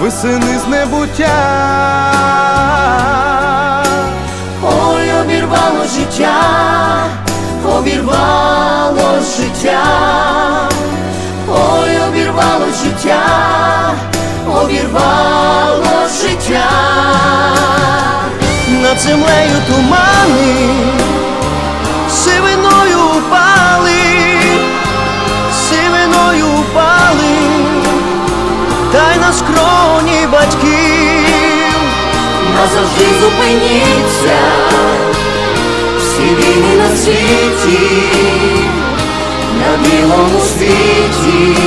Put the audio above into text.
ви сини з небуття. Ой, обірвало життя, обірвало життя, ой, обірвало життя, обірвало життя. над землею тумани, сивиною упали, сивиною упали, та й на скроні батьків. Назавжди зупиніться, всі війни на світі, на білому світі.